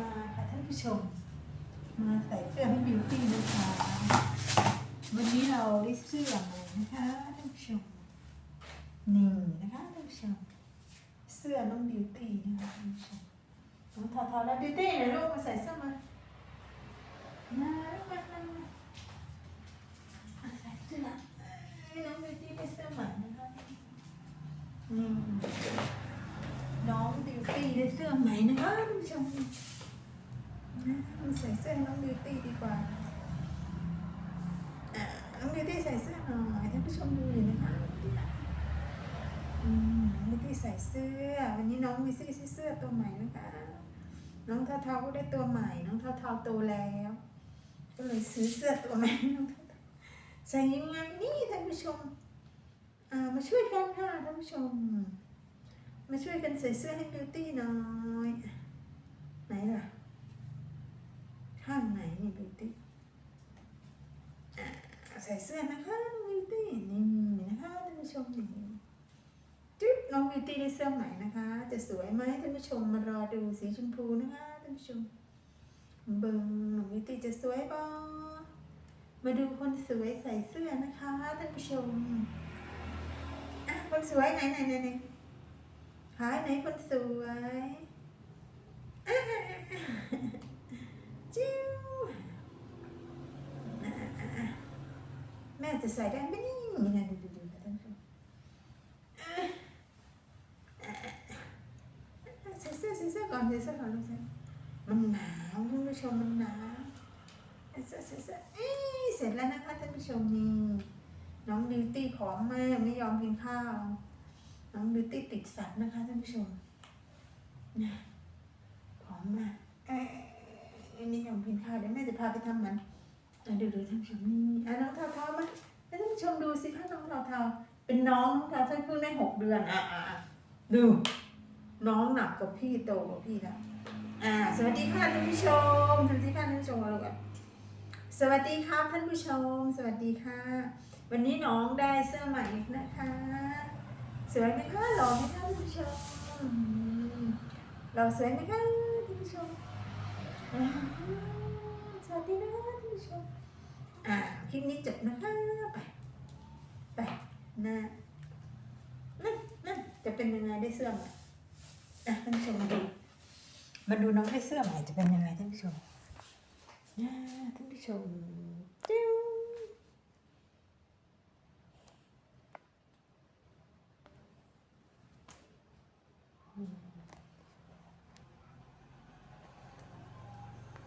มาค่ะท่านผู้ชม มาใส่เสื้อให้บิวตี้นะคะ วันนี้เราได้เสื้อมานะคะท่านผู้ชม นี่นะคะท่านผู้ชม เสื้อน้องบิวตี้นะคะท่านผู้ชมน้องทอทอแล้วบิวตี้เดี๋ยวลูกมาใส่เสื้อมามามามามาใส่เสื้อให้น้องบิวตี้ได้เสื้อใหม่นะคะนี่น้องบิวตี้ได้เสื้อใหม่นะคะท่านผู้ชม ใส่เสื้อน้องบิวตี้ดีกว่าอ่าน้องบิวตี้ใส่เสื้อหน่อยท่านผู้ชมดูหน่นะคะน้องบิวตี้ใส่เสื้อ วันนี้น้องบิวตี้ใส่เสื้อตัวใหม่นะคะ น้องเทาเทาก็ได้ตัวใหม่ น้องเทาเทาโตแล้ว ก็เลยซื้อเสื้อตัวใหม่น้องเทาเทาใส่ยังไงนี่ท่านผู้ชมมาช่วยกันค่ะท่านผู้ชม มาช่วยกันใส่เสื้อให้บิวตี้หน่อยไหนล่ะ ข้างไหนนี่บิวตี้ใส่เสื้อนะคะบิวตี้นี่นะคะท่านผู้ชมนี่จุ๊บน้องบิวตี้ได้เสื้อใหม่นะคะ จะสวยไหมท่านผู้ชมมารอดูสีชมพูนะคะท่านผู้ชมเบิ้งน้องบิวตี้จะสวยบ่มาดูคนสวยใส่เสื้อนะคะท่านผู้ชมอะคนสวยไหนไหนไหนไหนหายไหนคนสวยอะ จิ้วอะอะอะแม่จะใส่ได้ไหมนี่นะดูดูดูค่ะท่านผู้ชมอะอะอะใส่เสื้อใส่เสื้อก่อนใส่เสื้อก่อนลูกใส่มันหนาวท่านผู้ชมมันหนาวใส่เสื้อใส่เสื้อเอ้ยเสร็จแล้วนะคะท่านผู้ชมนี่น้องบิวตี้ผอมมากไม่ยอมกินข้าว น้องบิวตี้ติดสัตว์นะคะท่านผู้ชมนะผอมมากเอ้ยอันนี้ยังกินข้าวเดี๋ยวแม่จะพาไปทำมัน อะดูดูท่านผู้ชมนี่อะน้องเทาเทามาให้ท่านผู้ชมดูสิคะน้องเทาเทาเป็นน้องน้องเทาเทาเพิ่งได้หกเดือนอะอะอะดู น้องหนักกว่าพี่โตกว่าพี่แล้วอ่า สวัสดีค่ะท่านผู้ชมสวัสดีค่ะท่านผู้ชมเราก่อนสวัสดีครับท่านผู้ชม สวัสดีค่ะ วันนี้น้องได้เสื้อใหม่นะคะสวยไหมคะหล่อไหมคะท่านผู้ชมอืมเราสวยไหมคะท่านผู้ชมอ่าส วัสดีนะท่ชมอ่าคลิปนี้จบนะคะไปไปนะนั่นนั่นจะเป็นยังไงได้เสื้อมาอะท่านผู้ชมมาดูมาดูน้องได้เสื้อใหม่จะเป็นยังไงท่านผู้ชมนะท่านผู้ชมจิ้อืม